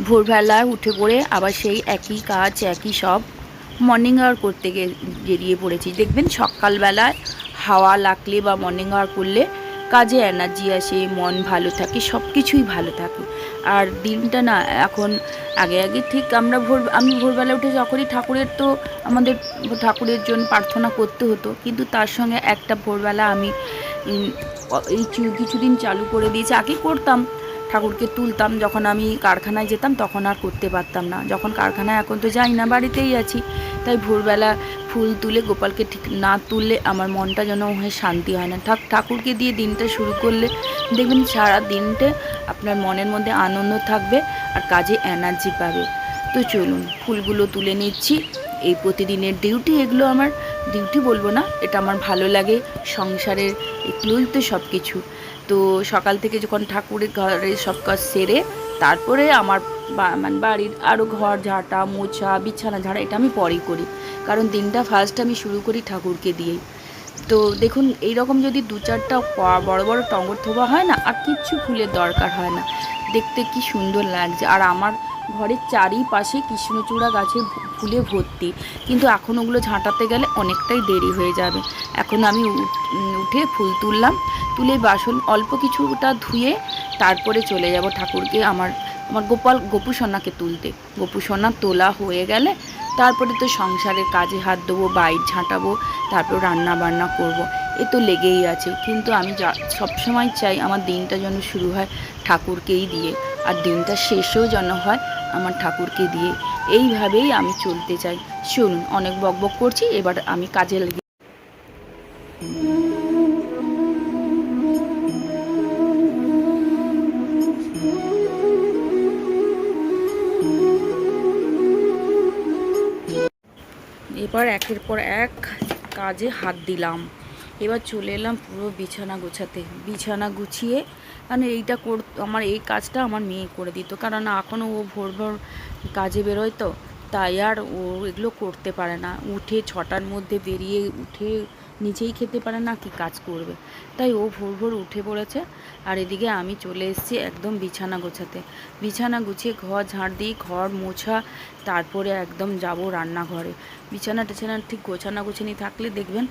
ভোরবেলায় উঠে পড়ে আবার সেই একই কাজ, একই সব মর্নিং ওয়াক করতে গে- বেরিয়ে পড়েছি। দেখবেন সকালবেলায় হাওয়া লাগলে বা মর্নিং ওয়াক করলে কাজে এনার্জি আসে, মন ভালো থাকে সব কিছুই ভালো থাকে। আর দিনটা না, এখন আগে আগে ঠিক আমরা ভোর, আমি ভোরবেলা উঠে যখনই ঠাকুরের তো আমাদের ঠাকুরের জন্য প্রার্থনা করতে হতো, কিন্তু তার সঙ্গে একটা ভোরবেলা আমি এই কিছুদিন চালু করে দিয়েছি। আগে করতাম ঠাকুরকে তুলতাম, যখন আমি কারখানায় যেতাম তখন আর করতে পারতাম না। যখন কারখানায় এখন তো যাই না, বাড়িতেই আছি। তাই ভোরবেলা ফুল তুলে, গোপালকে ঠিক না তুললে আমার মনটা যেন হয় শান্তি হয় না। ঠাক, ঠাকুরকে দিয়ে দিনটা শুরু করলে দেখবেন সারা দিনটা আপনার মনের মধ্যে আনন্দ থাকবে আর কাজে এনার্জি পাবে। তো চলুন, ফুলগুলো তুলে নিচ্ছি। এই প্রতিদিনের ডিউটি এগুলো আমার ডিউটি বলব না, এটা আমার ভালো লাগে। সংসারের এগুলোই তো সব কিছু তো সকাল থেকে যখন ঠাকুরের ঘরে সব কাজ সেরে, তারপরে আমার মানে বাড়ির আরও ঘর ঝাঁটা, মোছা, বিছানা ঝাড়া, এটা আমি পরেই করি। কারণ দিনটা ফার্স্ট আমি শুরু করি ঠাকুরকে দিয়েই। তো দেখুন এই রকম যদি দু চারটা বড় বড় টঙ্গর থোবা হয় না, আর কিচ্ছু ফুলের দরকার হয় না। দেখতে কি সুন্দর লাগছে। আর আমার ঘরের চারিপাশে কৃষ্ণচূড়া গাছের ফু- ফুলে ভর্তি। কিন্তু এখন ওগুলো ঝাঁটাতে গেলে অনেকটাই দেরি হয়ে যাবে। এখন আমি উঠ- ফুল তুললাম, তুলে বাসন অল্প কিছুটা ধুয়ে তারপরে চলে যাব ঠাকুরকে আমার আমার গোপাল গোপু সোনাকে তুলতে। গোপু সোনা তোলা হয়ে গেলে তারপরে তো সংসারের কাজে হাত দেবো, বাইর ঝাঁটাবো, তারপর রান্না বান্না করব। এ তো লেগেই আছে। কিন্তু আমি যা, সবসময় চাই আমার দিনটা যেন শুরু হয় ঠাকুরকেই দিয়ে। আর দিনটা শেষও যেন হয় আমার ঠাকুরকে দিয়ে এইভাবেই আমি চলতে চাই। শুনুন, অনেক বকবক করছি, এবার আমি কাজে লেগে। এবার একের পর এক কাজে হাত দিলাম। এবার চলে এলাম পুরো বিছানা গোছাতে। বিছানা গুছিয়ে মানে এইটা কর, আমার এই কাজটা আমার মেয়ে করে দিত। কারণ এখনও ও ভোর ভোর কাজে বেরোয় তো, তাই আর ও এগুলো করতে পারে না। উঠে ছটার মধ্যে বেরিয়ে উঠে নিজেই খেতে পারে না, কি কাজ করবে? তাই ও ভোর ভোর উঠে পড়েছে। আর এদিকে আমি চলে এসেছি একদম বিছানা গোছাতে। বিছানা গুছিয়ে ঘর ঝাড় দিই, ঘর মোছা, তারপরে একদম যাব রান্নাঘরে। বিছানা টিছানা ঠিক গোছানা গোছানি থাকলে দেখবেন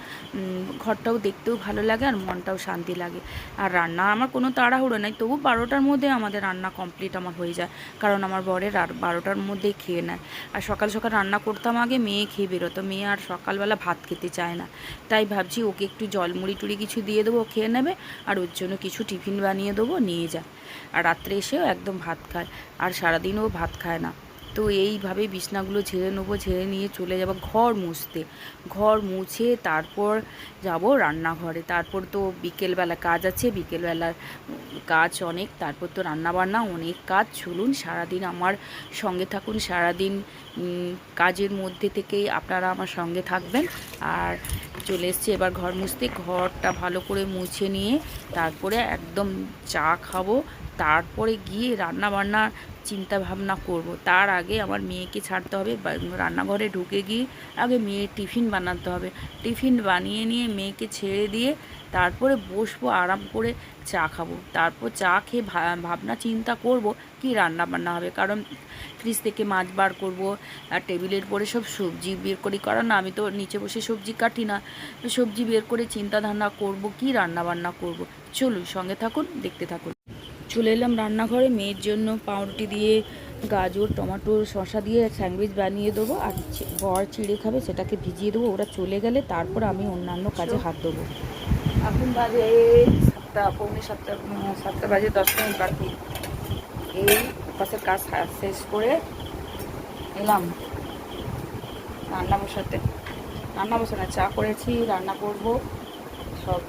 ঘরটাও দেখতেও ভালো লাগে আর মনটাও শান্তি লাগে। আর রান্না আমার কোনো তাড়াহুড়ো নাই, তবু বারোটার মধ্যে আমাদের রান্না কমপ্লিট আমার হয়ে যায়। কারণ আমার বরের আর বারোটার মধ্যেই খেয়ে নেয়। আর সকাল সকাল রান্না করতাম আগে, মেয়ে খেয়ে বেরোতো। মেয়ে আর সকালবেলা ভাত খেতে চায় না। তাই ভাবছি ওকে একটু জল মুড়ি টুড়ি কিছু দিয়ে দেবো খেয়ে নেবে। আর ওর জন্য কিছু টিফিন বানিয়ে দেবো, নিয়ে যায়। আর রাত্রে এসেও একদম ভাত খায়। আর সারাদিনও ভাত খায় না। তো এইভাবে বিছনাগুলো ঝেড়ে নেব, ঝেড়ে নিয়ে চলে যাব ঘর মুছতে। ঘর মুছে তারপর যাব রান্নাঘরে। তারপর তো বিকেলবেলা কাজ আছে, বিকেলবেলার কাজ অনেক। তারপর তো রান্নাবান্না অনেক কাজ। চলুন সারাদিন আমার সঙ্গে থাকুন। সারাদিন কাজের মধ্যে থেকেই আপনারা আমার সঙ্গে থাকবেন। আর চলে এসছি এবার ঘর মুছতে। ঘরটা ভালো করে মুছে নিয়ে তারপরে একদম চা খাব। তারপরে গিয়ে রান্না বান্নার চিন্তা ভাবনা করব। তার আগে আমার মেয়েকে ছাড়তে হবে রান্নাঘরে ঢুকে গিয়ে আগে মেয়ের টিফিন বানাতে হবে। টিফিন বানিয়ে নিয়ে মেয়েকে ছেড়ে দিয়ে তারপরে বসবো, আরাম করে চা খাব। তারপর চা খেয়ে ভাবনা চিন্তা করব কি রান্না বান্না হবে। কারণ ফ্রিজ থেকে মাছ বার করব, আর টেবিলের পরে সব সবজি বের করি। কারণ আমি তো নিচে বসে সবজি কাটি না। সবজি বের করে চিন্তা ধারণা করব, কি রান্না বান্না করব। চলুন সঙ্গে থাকুন, দেখতে থাকুন। চলে এলাম রান্নাঘরে। মেয়ের জন্য পাউরুটি দিয়ে গাজর টমেটো শশা দিয়ে স্যান্ডউইচ বানিয়ে দেবো। আর বর চিড়ে খাবে সেটাকে ভিজিয়ে দেবো। ওরা চলে গেলে তারপর আমি অন্যান্য কাজে হাত দেবো। এখন বাজে সাতটা পৌনে সাতটা সাতটা বাজে দশ মিনিট বাকি। এই পাশের কাজ শেষ করে এলাম রান্না বসাতে। রান্না বসানো চা করেছি রান্না করব। সব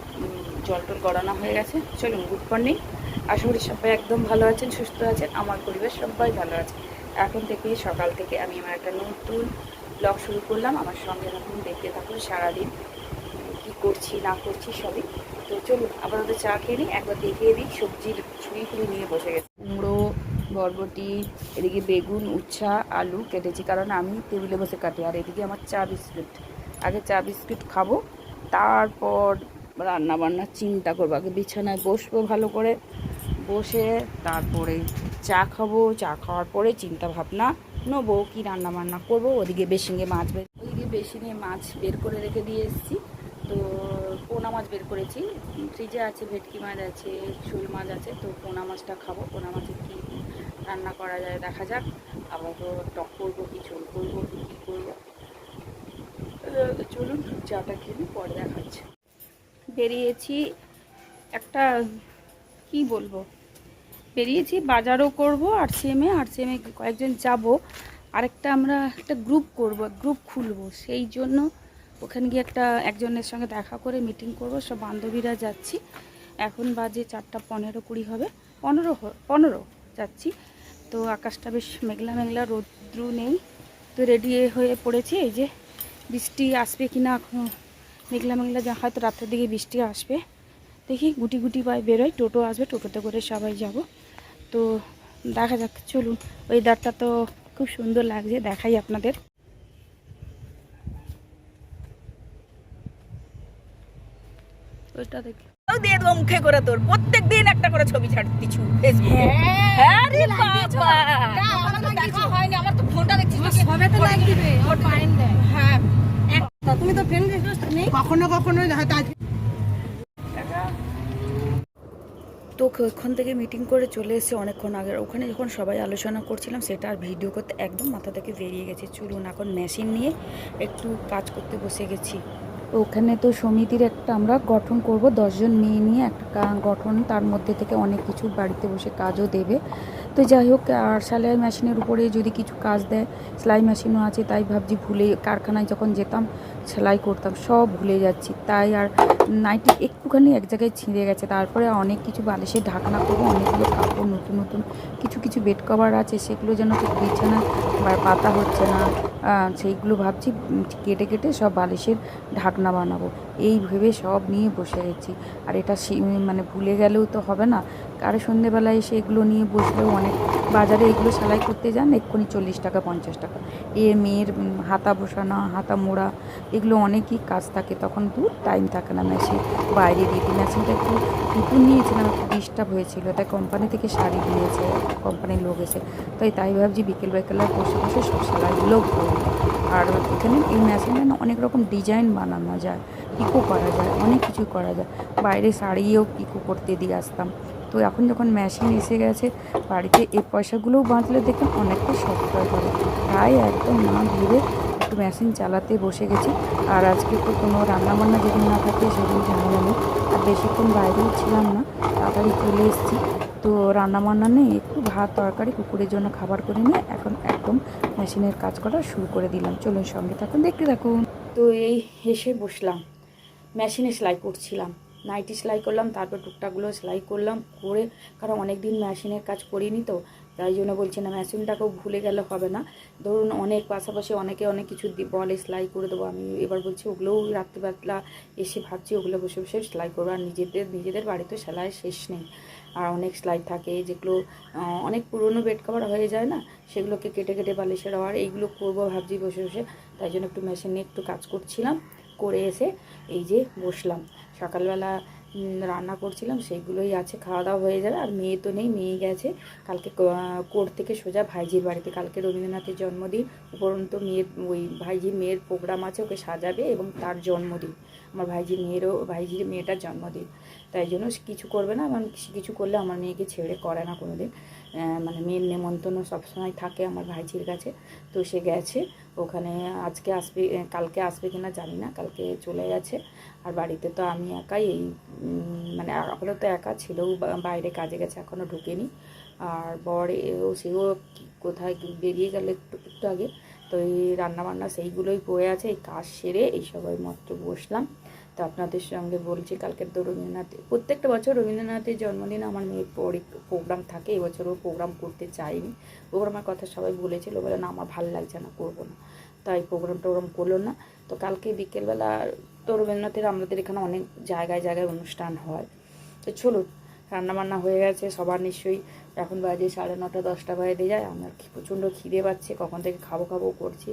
জল টল গড়ানো হয়ে গেছে। চলুন গুড মর্নিং। আশা করি সবাই একদম ভালো আছেন, সুস্থ আছেন। আমার পরিবেশ সবাই ভালো আছে। এখন থেকে সকাল থেকে আমি আমার একটা নতুন ব্লগ শুরু করলাম। আমার সঙ্গে নতুন দেখতে থাকুন সারাদিন। কি করছি, না করছি সবই। তো চলুন, আপাতত চা খেয়ে নিই, একবার দেখিয়ে দিই সবজির ফুড়ি নিয়ে বসে গেছে। কুমড়ো, বরবটি, এদিকে বেগুন, উচ্ছা, আলু কেটেছি, কারণ আমি টেবিলে বসে কাটি, আর এদিকে আমার চা বিস্কুট। আগে চা বিস্কুট খাব, তারপর রান্না বান্নার চিন্তা করব। আগে বিছানায় বসবো ভালো করে। বসে তারপরে চা খাব। চা খাওয়ার পরে চিন্তা ভাবনা নেব কি রান্না বান্না করব। ওদিকে বেসিঙে মাছ বের ওদিকে বেসিঙে মাছ বের করে রেখে দিয়ে এসেছি। তো পোনা মাছ বের করেছি। ফ্রিজে আছে, ভেটকি মাছ আছে শোল মাছ আছে। তো পোনা মাছটা খাব। পোনা মাছের কী রান্না করা যায় দেখা যাক। আবার তো টক করব কি ঝোল করব, কি কী করব চলুন, চাটা খেয়ে পরে দেখাচ্ছে। বেরিয়েছি একটা, কি বলব? বেরিয়েছি, বাজারও করব আর সিএমে আর সিএমে কয়েকজন যাব। আরেকটা আমরা একটা গ্রুপ করব গ্রুপ খুলবো। সেই জন্য ওখানে গিয়ে একটা একজনের সঙ্গে দেখা করে মিটিং করব, সব বান্ধবীরা যাচ্ছি। এখন বাজে চারটা পনেরো কুড়ি হবে। পনেরো পনেরো যাচ্ছি। তো আকাশটা বেশ মেঘলা মেঘলা, রৌদ্রু নেই। তো রেডি হয়ে পড়েছি। এই যে বৃষ্টি আসবে কি না এখনও মেঘলা মেঘলা যা হয়তো রাতের দিকে বৃষ্টি আসবে। দেখি গুটি গুটি পায়ে বেরোয় টোটো আসবে টোটোতে করে সবাই যাব। তো দেখা যাক চলুন। ওয়েদারটা তো খুব সুন্দর লাগছে দেখাই আপনাদের। ওইটা দেখি। দিয়ে দেবো মুখে করে তোর প্রত্যেক দিন একটা করে ছবি ছাড়তিছু ফেসবুকে হ্যাঁ। বাবা তুমি তো ফ্রেন্ড রিকোয়েস্ট নেই। কখনো কখনো হয়তো আজকে তো ওখান থেকে মিটিং করে চলে এসে অনেকক্ষণ আগে। ওখানে যখন সবাই আলোচনা করছিলাম সেটা আর ভিডিও করতে একদম মাথা থেকে বেরিয়ে গেছে। চলুন এখন মেশিন নিয়ে একটু কাজ করতে বসে গেছি। ওখানে তো সমিতির একটা আমরা গঠন করব। দশজন মেয়ে নিয়ে একটা গঠন তার মধ্যে থেকে অনেক কিছু বাড়িতে বসে কাজও দেবে। তো যাই হোক, আর সেলাই মেশিনের উপরে যদি কিছু কাজ দেয়, সেলাই মেশিনও আছে, তাই ভাবছি ভুলে কারখানায় যখন যেতাম, সেলাই করতাম, সব ভুলে যাচ্ছি। তাই আর নাইটি একটুখানি এক জায়গায় ছিঁড়ে গেছে, তারপরে অনেক কিছু বালিশে ঢাকনা করব, অনেকগুলো কাপড়, নতুন নতুন কিছু কিছু বেড কভার আছে, সেগুলো যেন ঠিক বিছানা বা পাতা হচ্ছে না সেইগুলো ভাবছি কেটে কেটে সব বালিশের ঢাকনা বানাবো। এই ভেবে সব নিয়ে বসে গেছি। আর এটা মানে ভুলে গেলেও তো হবে না। আর সন্ধেবেলায় এসে এগুলো নিয়ে বসলেও অনেক বাজারে এগুলো সেলাই করতে যান, এক্ষুনি চল্লিশ টাকা, পঞ্চাশ টাকা। এ মেয়ের হাতা বসানো, হাতা মোড়া, এগুলো অনেকই কাজ থাকে, তখন দূর টাইম থাকে না। মেশিন বাইরে দিয়ে দিই মেশিনটা একটু নতুন নিয়েছিলাম, একটু ডিস্টার্ব হয়েছিল, তাই কোম্পানি থেকে শাড়ি দিয়েছে কোম্পানির লোক এসে। তাই তাই ভাবছি বিকেল বিকেলে বসে বসে সব সেলাইগুলো করব। আর এখানে এই মেশিনে অনেক রকম ডিজাইন বানানো যায় পিকো করা যায়, অনেক কিছু করা যায়। বাইরে শাড়িও পিকো করতে দিয়ে আসতাম। তো এখন যখন মেশিন এসে গেছে, বাড়িতে এই পয়সাগুলোও বাঁচলে দেখুন অনেকটা সফটওয়্যার করে। তাই একদম না ভেবে একটু মেশিন চালাতে বসে গেছি। আর আজকে তো কোনো রান্নাবান্না যেদিন না থাকে সেদিন ঝামেলা নেই আর বেশিক্ষণ বাইরেও ছিলাম না, তাড়াতাড়ি চলে এসেছি। তো রান্নাবান্না নেই একটু ভাত, তরকারি, কুকুরের জন্য খাবার করে নিয়ে এখন একদম মেশিনের কাজ করা শুরু করে দিলাম। চলুন সঙ্গে থাকুন, দেখতে থাকুন। তো এই হেসে বসলাম। মেশিনে সেলাই করছিলাম। নাইটি সেলাই করলাম, তারপর টুকটাকগুলো সেলাই করলাম, করে কারণ অনেক দিন মেশিনের কাজ করিনি তো, তাই জন্য বলছি না মেশিনটাকেও ভুলে গেলে হবে না। ধরুন অনেক পাশাপাশি অনেকে অনেক কিছু বলে সেলাই করে দেবো, আমি এবার বলছি ওগুলোও রাত্রিবেলা এসে ভাবছি ওগুলো বসে বসে সেলাই করব, আর নিজেদের নিজেদের বাড়িতে সেলাই শেষ নেই। আর অনেক সেলাই থাকে যেগুলো অনেক পুরনো বেড কভার হয়ে যায় না, সেগুলোকে কেটে কেটে বালিশের আর এইগুলো করব ভাবছি বসে বসে, তাই জন্য একটু মেশিন একটু কাজ করছিলাম, করে এসে এই যে বসলাম। সকালবেলা রান্না করছিলাম সেইগুলোই আছে খাওয়া দাওয়া হয়ে যাবে আর মেয়ে তো নেই, মেয়ে গেছে, কালকে কোর্ট থেকে সোজা ভাইজির বাড়িতে, কালকে রবীন্দ্রনাথের জন্মদিন, উপরন্ত মেয়ের, ওই ভাইজির মেয়ের প্রোগ্রাম আছে, ওকে সাজাবে এবং তার জন্মদিন, আমার ভাইজির মেয়েরও ভাইজির মেয়েটার জন্মদিন, তাই জন্য কিছু করবে না, আমার কিছু করলে আমার মেয়েকে ছেড়ে করে না কোনো দিন মানে মেয়ের নেমন্তন্ন সবসময় থাকে আমার ভাইজির কাছে, তো সে গেছে ওখানে আজকে আসবে কালকে আসবে কি না জানি না, কালকে চলে গেছে। আর বাড়িতে তো আমি একাই, এই মানে আপাতত একা ছিলেও বাইরে কাজে গেছে এখনও ঢুকেনি। আর বর ও সেও কোথায় বেরিয়ে গেল একটু একটু আগে। তো এই রান্নাবান্না সেইগুলোই পড়ে আছে, এই কাজ সেরে এই সবাই মাত্র বসলাম। তো আপনাদের সঙ্গে বলছি, কালকের তো রবীন্দ্রনাথ প্রত্যেকটা বছর রবীন্দ্রনাথের জন্মদিন আমার মেয়ের প্রোগ্রাম থাকে। এবছরও প্রোগ্রাম করতে চাইনি। প্রোগ্রামের কথা সবাই বলেছিল, বলে না, আমার ভালো লাগছে না, করব না। তাই প্রোগ্রাম টোগ্রাম করল না। তো কালকে বিকেলবেলা তো রবীন্দ্রনাথের আমাদের এখানে অনেক জায়গায় জায়গায় অনুষ্ঠান হয়। তো চলুন, রান্নাবান্না হয়ে গেছে, সবার নিশ্চয়ই। এখন বাজে সাড়ে নটা, দশটা বাজে যায়। আমার প্রচণ্ড খিদে পাচ্ছে, কখন থেকে খাব খাব করছি।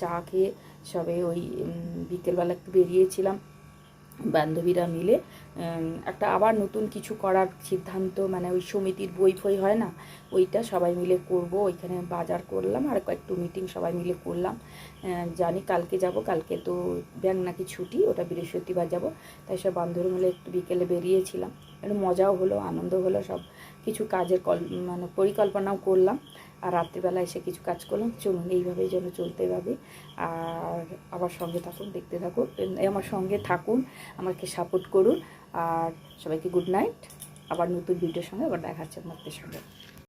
চা খেয়ে সবে ওই বিকেলবেলা একটু বেরিয়েছিলাম। বান্ধবীরা মিলে একটা আবার নতুন কিছু করার সিদ্ধান্ত মানে ওই সমিতির বই ফই হয় না? ওইটা সবাই মিলে করব, ওইখানে বাজার করলাম, আর একটু মিটিং সবাই মিলে করলাম। জানি কালকে যাব, কালকে তো ব্যাং নাকি ছুটি, ওটা বৃহস্পতিবার যাব। তাই সব বান্ধবী মিলে একটু বিকেলে বেরিয়েছিলাম। একটু মজাও হলো আনন্দ হলো সব। কিছু কাজের কল মানে পরিকল্পনাও করলাম। আর রাত্রিবেলা এসে কিছু কাজ করলাম। চলুন, এইভাবেই যেন চলতে হবে আর আমার সঙ্গে থাকুন, দেখতে থাকুন আমার সঙ্গে থাকুন, আমাকে সাপোর্ট করুন। আর সবাইকে গুড নাইট আবার নতুন ভিডিওর সঙ্গে আবার দেখাচ্ছে আপনাদের সঙ্গে।